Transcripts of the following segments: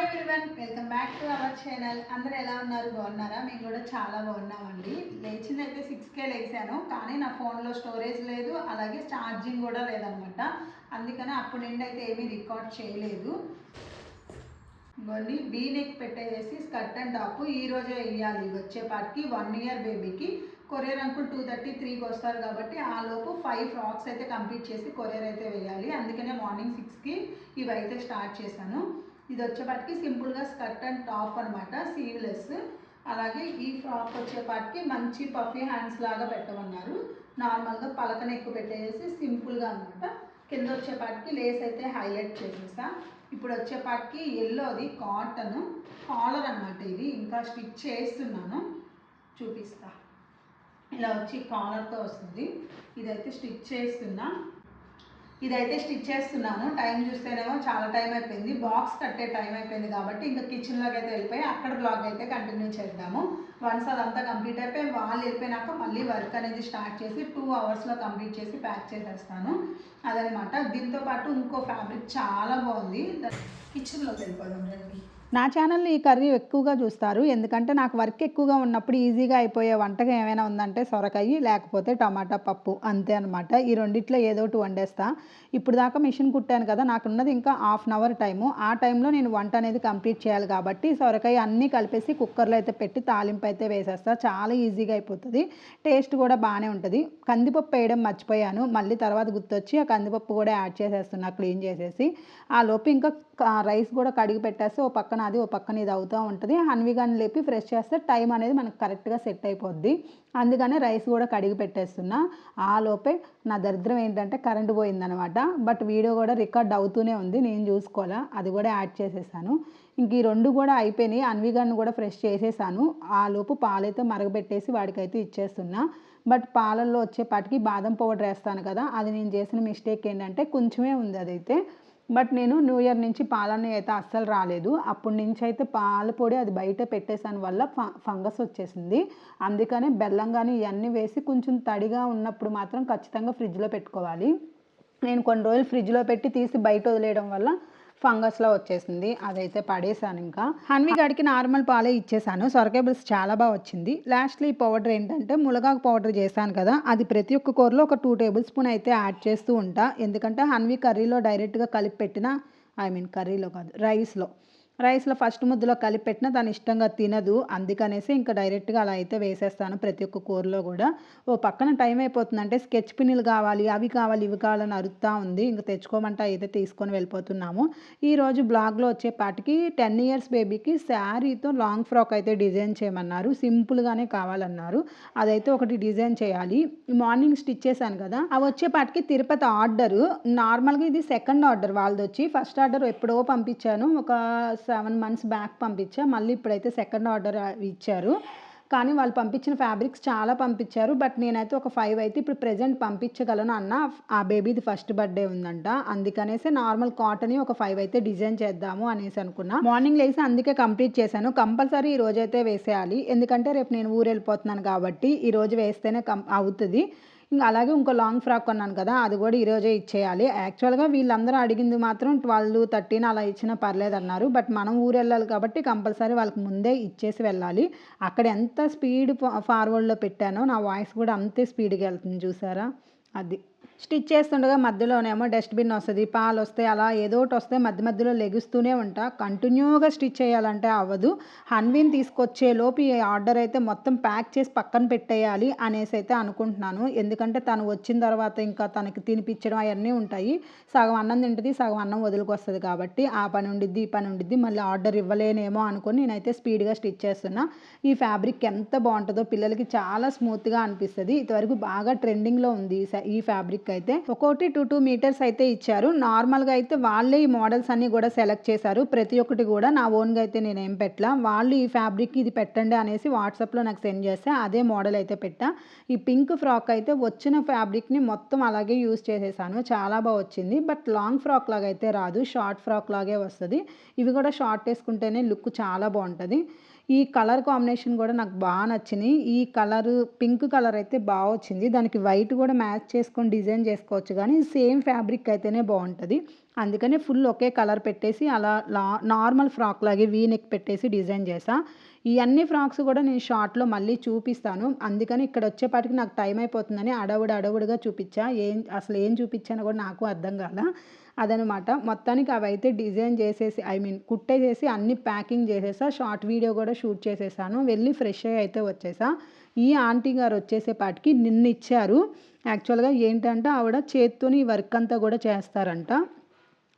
Everyone welcome back to our channel అందరూ ఎలా ఉన్నారు? బాగున్నారా? మేము కూడా చాలా బాగున్నామండి. లేచిందైతే సిక్స్కే లేచాను కానీ నా ఫోన్లో స్టోరేజ్ లేదు అలాగే ఛార్జింగ్ కూడా లేదనమాట. అందుకని అప్పటి నుండి అయితే ఏమీ రికార్డ్ చేయలేదు. ఇవన్నీ బీ నెక్ పెట్టేసి స్కర్ట్ అండ్ టాప్ ఈ రోజే వేయాలి వచ్చేపాటికి వన్ ఇయర్ బేబీకి కొరియర్ అంకుల్ టూ థర్టీ త్రీకి వస్తారు కాబట్టి ఆ లోపు ఫైవ్ ఫ్రాక్స్ అయితే కంప్లీట్ చేసి కొరియర్ అయితే వేయాలి. అందుకనే మార్నింగ్ సిక్స్కి ఇవి అయితే స్టార్ట్ చేశాను. ఇది వచ్చేపాటికి సింపుల్గా స్కర్ట్ అండ్ టాప్ అనమాట సీవ్లెస్. అలాగే ఈ ఫ్రాక్ వచ్చేపాటికి మంచి పఫీ హ్యాండ్స్ లాగా పెట్టమన్నారు. నార్మల్గా పలకన ఎక్కువ పెట్టేసి సింపుల్గా అనమాట కింద వచ్చేపాటికి లేస్ అయితే హైలైట్ చేసేసా. ఇప్పుడు వచ్చేపాటికి ఎల్లోది కాటన్ కాలర్ అనమాట ఇది. ఇంకా స్టిచ్ చేస్తున్నాను. చూపిస్తా. ఇలా వచ్చి కాలర్తో వస్తుంది. ఇదైతే స్టిచ్ చేస్తున్నా. ఇదైతే స్టిచ్ చేస్తున్నాను. టైం చూస్తేనేమో చాలా టైం అయిపోయింది. బాక్స్ కట్టే టైం అయిపోయింది కాబట్టి ఇంకా కిచెన్లోకి అయితే వెళ్ళిపోయి అక్కడ బ్లాగ్ అయితే కంటిన్యూ చేద్దాము. వన్స్ అదంతా కంప్లీట్ అయిపోయి వాళ్ళు వెళ్ళిపోయినాక మళ్ళీ వర్క్ అనేది స్టార్ట్ చేసి టూ అవర్స్లో కంప్లీట్ చేసి ప్యాక్ చేసేస్తాను. అదనమాట. దీంతో పాటు ఇంకో ఫ్యాబ్రిక్ చాలా బాగుంది. కిచెన్లోకి వెళ్ళిపోదాం రండి. నా ఛానల్లో ఈ కర్రీ ఎక్కువగా చూస్తారు. ఎందుకంటే నాకు వర్క్ ఎక్కువగా ఉన్నప్పుడు ఈజీగా అయిపోయే వంటగా ఏమైనా ఉందంటే సొరకాయ లేకపోతే టమాటా పప్పు అంతే అనమాట ఈ రెండిట్లో ఏదో ఒకటి వండేస్తా. ఇప్పుడు దాకా మిషన్ కుట్టాను కదా నాకు ఉన్నది ఇంకా హాఫ్ అన్ అవర్ టైము. ఆ టైంలో నేను వంట అనేది కంప్లీట్ చేయాలి కాబట్టి సొరకాయ అన్నీ కలిపేసి కుక్కర్లో అయితే పెట్టి తాలింపు అయితే వేసేస్తా. చాలా ఈజీగా అయిపోతుంది. టేస్ట్ కూడా బాగానే ఉంటుంది. కందిపప్పు వేయడం మర్చిపోయాను. మళ్ళీ తర్వాత గుర్తొచ్చి ఆ కందిపప్పు కూడా యాడ్ చేసేస్తున్నా క్లీన్ చేసేసి. ఆ లోపు ఇంకా రైస్ కూడా కడిగి పెట్టేస్తే ఓ పక్కన అది ఓ పక్కన ఇది అవుతూ ఉంటుంది. హన్విగాని లేపి ఫ్రెష్ చేస్తే టైం అనేది మనకు కరెక్ట్గా సెట్ అయిపోద్ది. అందుకనే రైస్ కూడా కడిగి పెట్టేస్తున్నా. ఆ లోపే నా దరిద్రం ఏంటంటే కరెంటు పోయిందనమాట. బట్ వీడియో కూడా రికార్డ్ అవుతూనే ఉంది. నేను చూసుకోవాలా? అది కూడా యాడ్ చేసేసాను. ఇంక ఈ రెండు కూడా అయిపోయినాయి. అన్విగాన్ని కూడా ఫ్రెష్ చేసేసాను. ఆ లోపు పాలైతే మరగబెట్టేసి వాడికైతే ఇచ్చేస్తున్నా. బట్ పాలల్లో వచ్చేపాటికి బాదం పౌడర్ వేస్తాను కదా అది నేను చేసిన మిస్టేక్ ఏంటంటే కొంచెమే ఉంది అదైతే. బట్ నేను న్యూ ఇయర్ నుంచి పాలన్నీ అయితే అస్సలు రాలేదు. అప్పటి నుంచి అయితే పాల పొడి అది బయట పెట్టేసాను వల్ల ఫ- ఫంగస్ వచ్చేసింది. అందుకనే బెల్లం కానీ ఇవన్నీ వేసి కొంచెం తడిగా ఉన్నప్పుడు మాత్రం ఖచ్చితంగా ఫ్రిడ్జ్లో పెట్టుకోవాలి. నేను కొన్ని రోజులు ఫ్రిడ్జ్లో పెట్టి తీసి బయట వదిలేయడం వల్ల ఫంగస్లో వచ్చేసింది. అదైతే పడేసాను ఇంకా. హన్వి గడికి నార్మల్ పాలే ఇచ్చేసాను. సొరకేబుల్స్ చాలా బాగా వచ్చింది. లాస్ట్లో ఈ పౌడర్ ఏంటంటే ములగాకు పౌడర్ చేశాను కదా అది ప్రతి ఒక్క కూరలో ఒక టూ టేబుల్ స్పూన్ అయితే యాడ్ చేస్తూ ఉంటా. ఎందుకంటే హన్వి కర్రీలో డైరెక్ట్గా కలిపి పెట్టిన ఐ మీన్ కర్రీలో కాదు రైస్లో. రైస్లో ఫస్ట్ ముద్దలో కలిపి పెట్టినా తను ఇష్టంగా తినదు. అందుకనేసి ఇంకా డైరెక్ట్గా అలా అయితే వేసేస్తాను ప్రతి ఒక్క కూరలో కూడా. ఓ పక్కన టైం అయిపోతుందంటే స్కెచ్ పిన్నులు కావాలి అవి కావాలి ఇవి కావాలని అరుస్తూ ఉంది. ఇంకా తెచ్చుకోమంటే అయితే తీసుకొని వెళ్ళిపోతున్నాము. ఈరోజు బ్లాగ్లో వచ్చేపాటికి టెన్ ఇయర్స్ బేబీకి శారీతో లాంగ్ ఫ్రాక్ అయితే డిజైన్ చేయమన్నారు. సింపుల్గానే కావాలన్నారు. అదైతే ఒకటి డిజైన్ చేయాలి. మార్నింగ్ స్టిచ్ చేశాను కదా అవి వచ్చేపాటికి తిరుపతి ఆర్డరు. నార్మల్గా ఇది సెకండ్ ఆర్డర్ వాళ్ళది వచ్చి ఫస్ట్ ఆర్డర్ ఎప్పుడో పంపించాను. ఒక సెవెన్ మంత్స్ బ్యాక్ పంపించా. మళ్ళీ ఇప్పుడైతే సెకండ్ ఆర్డర్ ఇచ్చారు. కానీ వాళ్ళు పంపించిన ఫ్యాబ్రిక్స్ చాలా పంపించారు. బట్ నేనైతే ఒక ఫైవ్ అయితే ఇప్పుడు ప్రెజెంట్ పంపించగలను అన్న. ఆ బేబీది ఫస్ట్ బర్త్డే ఉందంట. అందుకనేసి నార్మల్ కాటన్ ఒక ఫైవ్ అయితే డిజైన్ చేద్దాము అనేసి అనుకున్నా. మార్నింగ్ లేసి అందుకే కంప్లీట్ చేశాను. కంపల్సరీ ఈ రోజు అయితే వేసేయాలి. ఎందుకంటే రేపు నేను ఊరు వెళ్ళిపోతున్నాను కాబట్టి ఈ రోజు వేస్తేనే కం అవుతుంది. ఇంకా అలాగే ఇంకో లాంగ్ ఫ్రాక్ కొన్నాను కదా అది కూడా ఈరోజే ఇచ్చేయాలి. యాక్చువల్గా వీళ్ళందరూ అడిగింది మాత్రం ట్వెల్వ్ థర్టీన్ అలా ఇచ్చినా పర్లేదు అన్నారు. బట్ మనం ఊరు వెళ్ళాలి కాబట్టి కంపల్సరీ వాళ్ళకి ముందే ఇచ్చేసి వెళ్ళాలి. అక్కడ ఎంత స్పీడ్ ఫార్వర్డ్లో పెట్టానో నా వాయిస్ కూడా అంతే స్పీడ్గా వెళ్తుంది చూసారా? అది. స్టిచ్ చేస్తుండగా మధ్యలోనేమో డస్ట్బిన్ వస్తుంది పాలు వస్తాయి అలా ఏదో ఒకటి వస్తే మధ్య మధ్యలో లెగుస్తూనే ఉంటా. కంటిన్యూగా స్టిచ్ చేయాలంటే అవ్వదు. హన్వీన్ తీసుకొచ్చే లోపు ఈ ఆర్డర్ అయితే మొత్తం ప్యాక్ చేసి పక్కన పెట్టేయాలి అనేసి అయితే అనుకుంటున్నాను. ఎందుకంటే తను వచ్చిన తర్వాత ఇంకా తనకి తినిపించడం అవన్నీ ఉంటాయి. సగం అన్నం తింటుంది సగం అన్నం వదులుకొస్తుంది కాబట్టి ఆ పని ఉండిద్ది ఈ పని ఉండిద్ది మళ్ళీ ఆర్డర్ ఇవ్వలేనేమో అనుకొని నేనైతే స్పీడ్గా స్టిచ్ చేస్తున్నా. ఈ ఫ్యాబ్రిక్ ఎంత బాగుంటుందో పిల్లలకి చాలా స్మూత్గా అనిపిస్తుంది. ఇంతవరకు బాగా ట్రెండింగ్లో ఉంది ఈ స- ఈ ఫ్యాబ్రిక్ అయితే ఒక్కొక్కటి టూ టూ మీటర్స్ అయితే ఇచ్చారు. నార్మల్గా అయితే వాళ్ళే ఈ మోడల్స్ అన్ని కూడా సెలెక్ట్ చేశారు. ప్రతి ఒక్కటి కూడా నా ఓన్గా అయితే నేను ఏం పెట్టలా. వాళ్ళు ఈ ఫ్యాబ్రిక్ ఇది పెట్టండి అనేసి వాట్సాప్లో నాకు సెండ్ చేస్తే అదే మోడల్ అయితే పెట్టా. ఈ పింక్ ఫ్రాక్ అయితే వచ్చిన ఫ్యాబ్రిక్ని మొత్తం అలాగే యూజ్ చేసేసాను. చాలా బాగా వచ్చింది. బట్ లాంగ్ ఫ్రాక్ లాగా అయితే రాదు. షార్ట్ ఫ్రాక్ లాగే వస్తుంది. ఇవి కూడా షార్ట్ వేసుకుంటేనే లుక్ చాలా బాగుంటుంది. ఈ కలర్ కాంబినేషన్ కూడా నాకు బాగా నచ్చినాయి ఈ కలర్ పింక్ కలర్ అయితే బాగా వచ్చింది. దానికి వైట్ కూడా మ్యాచ్ చేసుకొని డిజైన్ చేసుకోవచ్చు కానీ సేమ్ ఫ్యాబ్రిక్ అయితేనే బాగుంటుంది. అందుకనే ఫుల్ ఒకే కలర్ పెట్టేసి అలా లా నార్మల్ ఫ్రాక్ లాగే వీ నెక్ పెట్టేసి డిజైన్ చేసా. ఈ అన్ని ఫ్రాక్స్ కూడా నేను షార్ట్లో మళ్ళీ చూపిస్తాను. అందుకని ఇక్కడ వచ్చేపాటికి నాకు టైం అయిపోతుందని అడవుడు అడవుడుగా చూపించా. ఏం అసలు ఏం చూపించానో కూడా నాకు అర్థం కాల. అదనమాట. మొత్తానికి అవి అయితే డిజైన్ చేసేసి ఐ మీన్ కుట్టే చేసి అన్ని ప్యాకింగ్ చేసేసా. షార్ట్ వీడియో కూడా షూట్ చేసేసాను. వెళ్ళి ఫ్రెష్ అయ్యి అయితే వచ్చేసా. ఈ ఆంటీ గారు వచ్చేసేపాటికి నిన్న ఇచ్చారు. యాక్చువల్గా ఏంటంటే ఆవిడ చేత్తోని ఈ వర్క్ అంతా కూడా చేస్తారంట.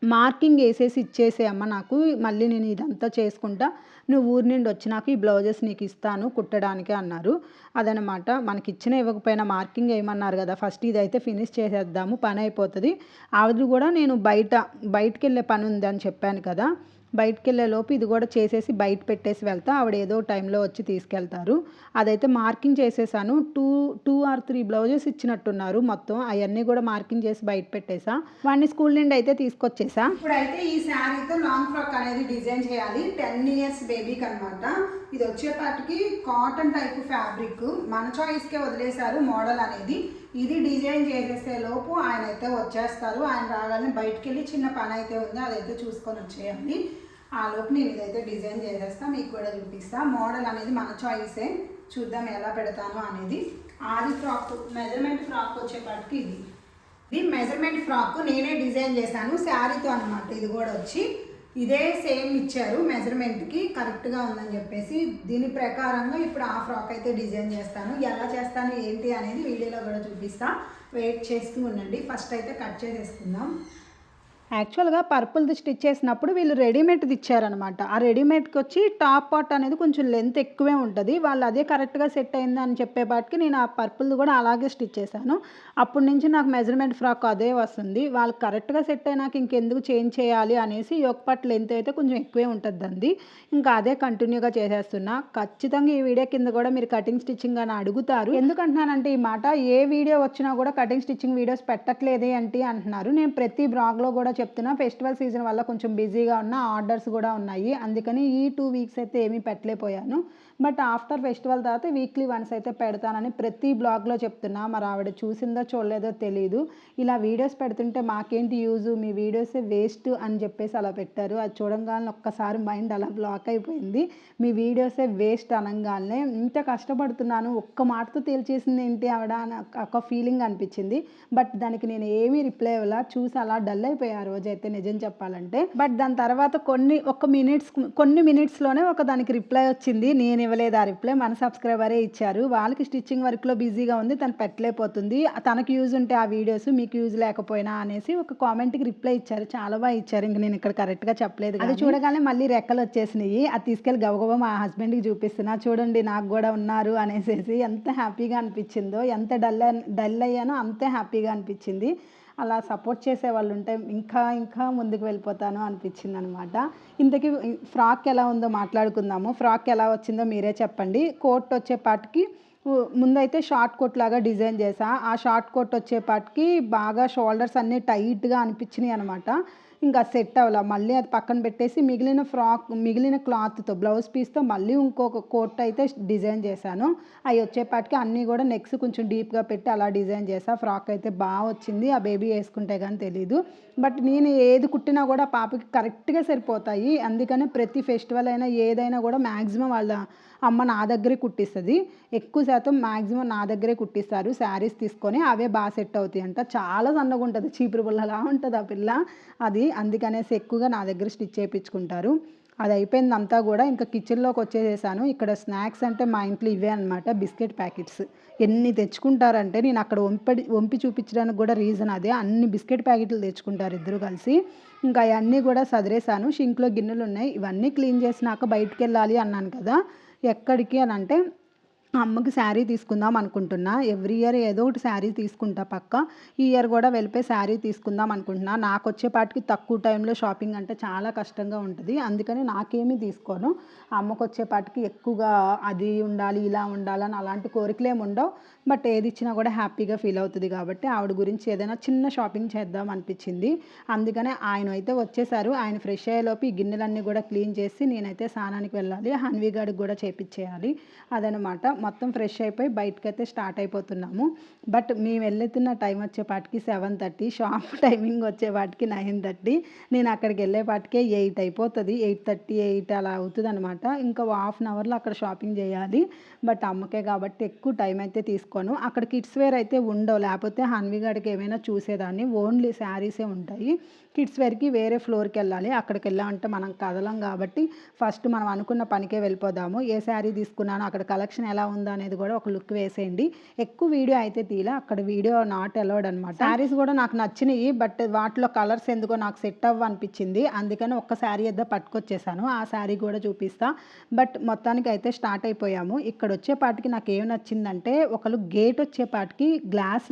మార్కింగ్ వేసేసి ఇచ్చేసే అమ్మ నాకు. మళ్ళీ నేను ఇదంతా చేసుకుంటా. నువ్వు ఊరి నుండి వచ్చినాక ఈ బ్లౌజెస్ నీకు ఇస్తాను కుట్టడానికి అన్నారు. అదనమాట. మనకి ఇచ్చిన ఇవ్వకపోయినా మార్కింగ్ వేయమన్నారు కదా. ఫస్ట్ ఇదైతే ఫినిష్ చేసేద్దాము. పని అయిపోతుంది. ఆవిడ కూడా నేను బయట బయటకు వెళ్ళే పని ఉంది అని చెప్పాను కదా. బయటకు వెళ్ళేలోపు ఇది కూడా చేసేసి బయట పెట్టేసి వెళ్తా. ఆవిడ ఏదో టైంలో వచ్చి తీసుకెళ్తారు. అదైతే మార్కింగ్ చేసేసాను. Two two or three blouses ఇచ్చినట్టున్నారు మొత్తం. అవన్నీ కూడా మార్కింగ్ చేసి బయట పెట్టేసా. వాడిని స్కూల్ నుండి అయితే తీసుకొచ్చేసా. ఇప్పుడైతే ఈ శారీతో లాంగ్ ఫ్రాక్ అనేది డిజైన్ చేయాలి. టెన్ ఇయర్స్ బేబీకి అనమాట ఇది వచ్చేపాటికి కాటన్ టైప్ ఫ్యాబ్రిక్ మన చాయిస్కే వదిలేశారు మోడల్ అనేది. ఇది డిజైన్ చేసేసే లోపు ఆయన అయితే వచ్చేస్తారు. ఆయన రాగానే బయటికి వెళ్ళి చిన్న పని అయితే ఉంది. అదైతే చూసుకొని వచ్చేయాలి. ఆ లోపు నేను ఇదైతే డిజైన్ చేసేస్తా మీకు కూడా చూపిస్తా. మోడల్ అనేది మన చాయిసే. చూద్దాం ఎలా పెడతాను అనేది. ఆది ఫ్రాక్ మెజర్మెంట్ ఫ్రాక్ వచ్చేపాటికి ఇది. ఇది మెజర్మెంట్ ఫ్రాక్ నేనే డిజైన్ చేశాను శారీతో అనమాట ఇది కూడా వచ్చి ఇదే సేమ్ ఇచ్చారు మెజర్మెంట్కి కరెక్ట్గా ఉందని చెప్పేసి. దీని ప్రకారంగా ఇప్పుడు ఆ ఫ్రాక్ అయితే డిజైన్ చేస్తాను. ఎలా చేస్తాను ఏంటి అనేది వీడియోలో కూడా చూపిస్తా. వెయిట్ చేస్తూ ఉండండి. ఫస్ట్ అయితే కట్ చేసేసుకుందాం. యాక్చువల్గా పర్పుల్ది స్టిచ్ చేసినప్పుడు వీళ్ళు రెడీమేడ్ది ఇచ్చారనమాట. ఆ రెడీమేడ్కి వచ్చి టాప్ పార్ట్ అనేది కొంచెం లెంత్ ఎక్కువే ఉంటుంది. వాళ్ళు అదే కరెక్ట్గా సెట్ అయింది అని చెప్పేపాటికి నేను ఆ పర్పుల్ది కూడా అలాగే స్టిచ్ చేశాను. అప్పటి నుంచి నాకు మెజర్మెంట్ ఫ్రాక్ అదే వస్తుంది. వాళ్ళు కరెక్ట్గా సెట్ అయినాక ఇంకెందుకు చేంజ్ చేయాలి అనేసి ఒక పార్ట్ లెంత్ అయితే కొంచెం ఎక్కువే ఉంటుంది ఇంకా అదే కంటిన్యూగా చేసేస్తున్నా. ఖచ్చితంగా ఈ వీడియో కింద కూడా మీరు కటింగ్ స్టిచ్చింగ్ అని అడుగుతారు. ఎందుకంటున్నానంటే ఈ మాట ఏ వీడియో వచ్చినా కూడా కటింగ్ స్టిచ్చింగ్ వీడియోస్ పెట్టట్లేదే అంటే అంటున్నారు. నేను ప్రతి బ్లాగ్లో కూడా చెప్తున్నా ఫెస్టివల్ సీజన్ వల్ల కొంచెం బిజీగా ఉన్న ఆర్డర్స్ కూడా ఉన్నాయి. అందుకని ఈ టూ వీక్స్ అయితే ఏమీ పెట్టలేకపోయాను. బట్ ఆఫ్టర్ ఫెస్టివల్ తర్వాత వీక్లీ వన్స్ అయితే పెడతానని ప్రతి బ్లాగ్లో చెప్తున్నా. మరి ఆవిడ చూసిందో చూడలేదో తెలియదు ఇలా వీడియోస్ పెడుతుంటే మాకేంటి యూజ్? మీ వీడియోసే వేస్ట్ అని చెప్పేసి అలా పెట్టారు. అది చూడంగానే ఒక్కసారి మైండ్ అలా బ్లాక్ అయిపోయింది. మీ వీడియోసే వేస్ట్ అనగానే ఇంత కష్టపడుతున్నాను. ఒక్క మాటతో తేల్చేసింది ఏంటి ఆవిడ? అని ఒక ఫీలింగ్ అనిపించింది. బట్ దానికి నేను ఏమీ రిప్లై ఇవ్వాల. చూసి అలా డల్ అయిపోయారు. ఆ రోజు అయితే నిజం చెప్పాలంటే. బట్ దాని తర్వాత కొన్ని ఒక మినిట్స్ కొన్ని మినిట్స్లోనే ఒక దానికి రిప్లై వచ్చింది. నేను ఇవ్వలేదు ఆ రిప్లై. మన సబ్స్క్రైబరే ఇచ్చారు. వాళ్ళకి స్టిచ్చింగ్ వర్క్లో బిజీగా ఉంది. తను పెట్టలేకపోతుంది. తనకు యూజ్ ఉంటే ఆ వీడియోస్ మీకు యూజ్ లేకపోయినా అనేసి ఒక కామెంట్కి రిప్లై ఇచ్చారు. చాలా బాగా ఇచ్చారు. ఇంక నేను ఇక్కడ కరెక్ట్గా చెప్పలేదు అది చూడగానే మళ్ళీ రెక్కలు వచ్చేసినాయి. అది తీసుకెళ్ళి గబగబా మా హస్బెండ్కి చూపిస్తున్నా. చూడండి నాకు కూడా ఉన్నారు అనేసి ఎంత హ్యాపీగా అనిపించిందో ఎంత డల్ డల్ అయ్యానో అంతే హ్యాపీగా అనిపించింది. అలా సపోర్ట్ చేసే వాళ్ళు ఉంటే ఇంకా ఇంకా ముందుకు వెళ్ళిపోతాను అనిపించింది అనమాట ఇంతకీ ఫ్రాక్ ఎలా ఉందో మాట్లాడుకుందాము. ఫ్రాక్ ఎలా వచ్చిందో మీరే చెప్పండి. కోట్ వచ్చేపాటికి ఉ- ముందైతే షార్ట్ కోట్ లాగా డిజైన్ చేసా. ఆ షార్ట్ కోట్ వచ్చేపాటికి బాగా షోల్డర్స్ అన్నీ టైట్గా అనిపించినాయి అనమాట. ఇంకా సెట్ అవ్వాలి. మళ్ళీ అది పక్కన పెట్టేసి మిగిలిన ఫ్రాక్ మిగిలిన క్లాత్తో బ్లౌజ్ పీస్తో మళ్ళీ ఇంకొక కోట్ అయితే డిజైన్ చేశాను. అవి వచ్చేపాటికి అన్నీ కూడా నెక్స్ కొంచెం డీప్గా పెట్టి అలా డిజైన్ చేసా. ఫ్రాక్ అయితే బాగా వచ్చింది. ఆ బేబీ వేసుకుంటే కానీ తెలీదు. బట్ నేను ఏది కుట్టినా కూడా ఆ పాపకి కరెక్ట్గా సరిపోతాయి. అందుకనే ప్రతి ఫెస్టివల్ అయినా ఏదైనా కూడా మ్యాక్సిమం వాళ్ళ అమ్మ నా దగ్గరే కుట్టిస్తుంది. ఎక్కువ శాతం మ్యాక్సిమం నా దగ్గరే కుట్టిస్తారు. శారీస్ తీసుకొని అవే బాగా సెట్ అవుతాయి అంట చాలా సన్నగా ఉంటుంది. చీపురు పుల్లలా ఉంటుంది ఆ పిల్ల. అది అందుకనేసి ఎక్కువగా నా దగ్గర స్టిచ్ చేయించుకుంటారు. అది అయిపోయింది అంతా కూడా ఇంకా కిచెన్లోకి వచ్చేసేసాను. ఇక్కడ స్నాక్స్ అంటే మా ఇంట్లో ఇవే అనమాట బిస్కెట్ ప్యాకెట్స్. ఎన్ని తెచ్చుకుంటారంటే నేను అక్కడ వంపడి వంపి చూపించడానికి కూడా రీజన్ అదే. అన్ని బిస్కెట్ ప్యాకెట్లు తెచ్చుకుంటారు ఇద్దరు కలిసి. ఇంకా అవన్నీ కూడా సదిరేసాను. షింక్లో గిన్నెలు ఉన్నాయి ఇవన్నీ క్లీన్ చేసినాక బయటికి వెళ్ళాలి అన్నాను కదా. ఎక్కడికి అని అంటే అమ్మకి శారీ తీసుకుందాం అనుకుంటున్నా. ఎవ్రీ ఇయర్ ఏదో ఒకటి శారీ తీసుకుంటా పక్క. ఈ ఇయర్ కూడా వెళ్ళిపోయి శారీ తీసుకుందాం అనుకుంటున్నా. నాకు వచ్చేపాటికి తక్కువ టైంలో షాపింగ్ అంటే చాలా కష్టంగా ఉంటుంది. అందుకని నాకేమీ తీసుకోను. అమ్మకు వచ్చేపాటికి ఎక్కువగా అది ఉండాలి ఇలా ఉండాలని అలాంటి కోరికలు ఏమి ఉండవు. బట్ ఏది ఇచ్చినా కూడా హ్యాపీగా ఫీల్ అవుతుంది కాబట్టి ఆవిడ గురించి ఏదైనా చిన్న షాపింగ్ చేద్దాం అనిపించింది. అందుకనే ఆయన అయితే వచ్చేసారు. ఆయన ఫ్రెష్ అయ్యేలోపు ఈ గిన్నెలన్నీ కూడా క్లీన్ చేసి నేనైతే స్నానానికి వెళ్ళాలి. హన్వీ గారికి కూడా చేపించేయాలి. అదనమాట. మొత్తం ఫ్రెష్ అయిపోయి బయటకు అయితే స్టార్ట్ అయిపోతున్నాము. బట్ మేము వెళ్తున్న టైం వచ్చేపాటికి సెవెన్ థర్టీ షాప్ టైమింగ్ వచ్చేపాటికి నైన్ థర్టీ నేను అక్కడికి వెళ్ళేపాటికే ఎయిట్ అయిపోతుంది. ఎయిట్ థర్టీ ఎయిట్ అలా అవుతుంది అనమాట ఇంకా హాఫ్ అన్ అవర్లో అక్కడ షాపింగ్ చేయాలి. బట్ అమ్మకే కాబట్టి ఎక్కువ టైం అయితే తీసుకోను. అక్కడ కిడ్స్ వేర్ అయితే ఉండవు. లేకపోతే హన్విగాడికి ఏమైనా చూసేదాన్ని. ఓన్లీ శారీసే ఉంటాయి. కిడ్స్ వేర్కి వేరే ఫ్లోర్కి వెళ్ళాలి. అక్కడికి వెళ్ళామంటే మనం కదలం కాబట్టి ఫస్ట్ మనం అనుకున్న పనికే వెళ్ళిపోదాము. ఏ శారీ తీసుకున్నాను అక్కడ కలెక్షన్ ఎలా ఉందా అనేది కూడా ఒక లుక్ వేసేయండి. ఎక్కువ వీడియో అయితే తీలా అక్కడ వీడియో నాట్ అలౌడ్ అనమాట శారీస్ కూడా నాకు నచ్చినాయి బట్ వాటిలో కలర్స్ ఎందుకో నాకు సెట్ అవ్వ అనిపించింది అందుకని ఒక్క శారీ ఏదో పట్టుకొచ్చేసాను. ఆ శారీ కూడా చూపిస్తా. బట్ మొత్తానికి అయితే స్టార్ట్ అయిపోయాము. ఇక్కడ వచ్చేపాటికి నాకు ఏం నచ్చిందంటే ఒకళ్ళు గేట్ వచ్చేపాటికి గ్లాస్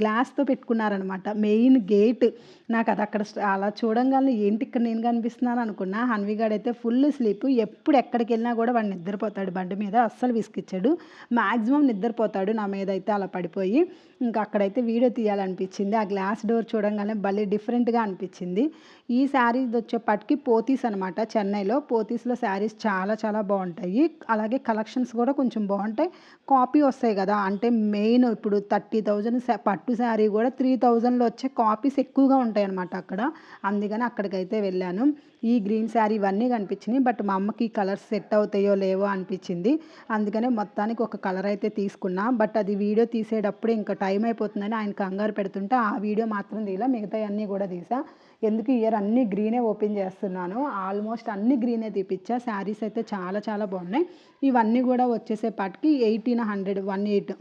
గ్లాస్తో పెట్టుకున్నారనమాట మెయిన్ గేట్ నాకు అది అక్కడ అలా చూడంగానే ఏంటి ఇక్కడ నేను కనిపిస్తున్నాను అనుకున్నా. హన్విగాడ్ అయితే ఫుల్ స్లీప్ ఎప్పుడు ఎక్కడికి వెళ్ళినా కూడా వాడు నిద్రపోతాడు బండి మీద. అస్సలు విసికిచ్చాడు మ్యాక్సిమం నిద్రపోతాడు నా మీద అయితే అలా పడిపోయి. ఇంకా అక్కడైతే వీడియో తీయాలనిపించింది. ఆ గ్లాస్ డోర్ చూడంగానే భలే డిఫరెంట్గా అనిపించింది. ఈ శారీస్ వచ్చేప్పటికి పోతీస్ అనమాట చెన్నైలో. పోతీస్లో శారీస్ చాలా చాలా బాగుంటాయి. అలాగే కలెక్షన్స్ కూడా కొంచెం బాగుంటాయి. కాపీ వస్తాయి కదా. అంటే మెయిన్ ఇప్పుడు థర్టీ థౌజండ్ పట్టు శారీ కూడా త్రీ థౌజండ్లో వచ్చే కాపీస్ ఎక్కువగా ఉంటాయి అనమాట అక్కడ. అందుకని అక్కడికైతే వెళ్ళాను. ఈ గ్రీన్ శారీ ఇవన్నీ కనిపించినాయి. బట్ మా అమ్మకి కలర్స్ సెట్ అవుతాయో లేవో అనిపించింది. అందుకనే మొత్తానికి ఒక కలర్ అయితే తీసుకున్నా. బట్ అది వీడియో తీసేటప్పుడు ఇంకా టైం అయిపోతుందని ఆయన కంగారు పెడుతుంటే ఆ వీడియో మాత్రం తీలా మిగతా అన్నీ కూడా తీసా. ఎందుకు ఇయర్ అన్ని గ్రీనే ఓపెన్ చేస్తున్నాను. ఆల్మోస్ట్ అన్ని గ్రీనే తీపిచ్చా. శారీస్ అయితే చాలా చాలా బాగున్నాయి. ఇవన్నీ కూడా వచ్చేసేపాటికి eighteen hundred one eight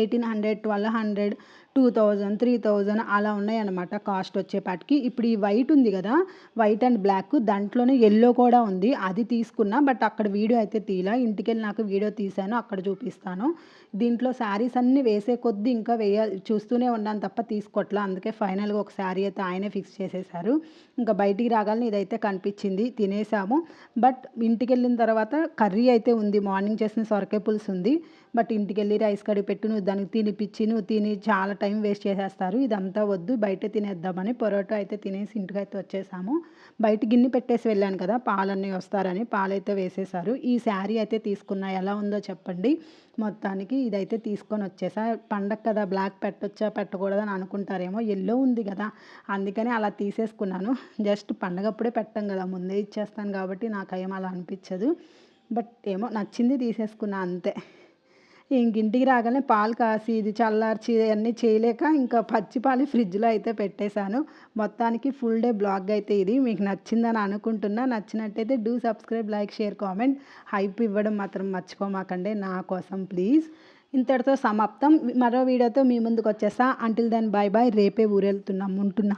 eighteen hundred twelve hundred two thousand three thousand అలా ఉన్నాయన్నమాట కాస్ట్ వచ్చేపాటికి. ఇప్పుడు ఈ వైట్ ఉంది కదా వైట్ అండ్ బ్లాక్ దాంట్లోనే ఎల్లో కూడా ఉంది. అది తీసుకున్నా బట్ అక్కడ వీడియో అయితే తీలా ఇంటికి వెళ్ళి నాకు వీడియో తీశాను అక్కడ చూపిస్తాను. దీంట్లో శారీస్ అన్నీ వేసే కొద్దీ ఇంకా వేయ చూస్తూనే ఉన్నాను తప్ప తీసుకోవట్లా అందుకే ఫైనల్గా ఒక శారీ అయితే ఆయనే ఫిక్స్ చేసేసారు. ఇంకా బయటికి రాగాలని ఇదైతే కనిపించింది తినేసాము. బట్ ఇంటికి వెళ్ళిన తర్వాత కర్రీ అయితే ఉంది మార్నింగ్ చేసిన సొరకాయ పులుసు ఉంది. బట్ ఇంటికి వెళ్ళి రైస్ కడిగి పెట్టి నువ్వు దానికి తినిపించి నువ్వు తిని చాలా టైం వేస్ట్ చేసేస్తారు. ఇదంతా వద్దు బయట తినేద్దామని పొరోటా అయితే తినేసి ఇంటికి అయితే వచ్చేసాము. బయట గిన్నె పెట్టేసి వెళ్ళాను కదా పాలన్నీ వస్తారని పాలైతే వేసేసారు. ఈ శారీ అయితే తీసుకున్నా ఎలా ఉందో చెప్పండి. మొత్తానికి ఇదైతే తీసుకొని వచ్చేసా. పండగ కదా బ్లాక్ పెట్టొచ్చా పెట్టకూడదని అనుకుంటారేమో ఎల్లో ఉంది కదా అందుకని అలా తీసేసుకున్నాను. జస్ట్ పండగప్పుడే పెట్టాం కదా ముందే ఇచ్చేస్తాను కాబట్టి నాకు ఏం అలా అనిపించదు. బట్ ఏమో నచ్చింది తీసేసుకున్నా అంతే. ఇంక ఇంటికి రాగానే పాలు కాసి ఇది చల్లార్చి అన్నీ చేయలేక ఇంకా పచ్చి పాలు ఫ్రిడ్జ్లో అయితే పెట్టేశాను. మొత్తానికి ఫుల్ డే బ్లాగ్ అయితే ఇది. మీకు నచ్చిందని అనుకుంటున్నా. నచ్చినట్టయితే do subscribe like share comment. Hype ఇవ్వడం మాత్రం మర్చిపోమాకండి నా కోసం ప్లీజ్. ఇంతటితో సమాప్తం. మరో వీడియోతో మీ ముందుకు వచ్చేసా అంటిల్ దెన్ బాయ్ బాయ్ రేపే ఊరెళ్తున్నాం. ఉంటున్నా.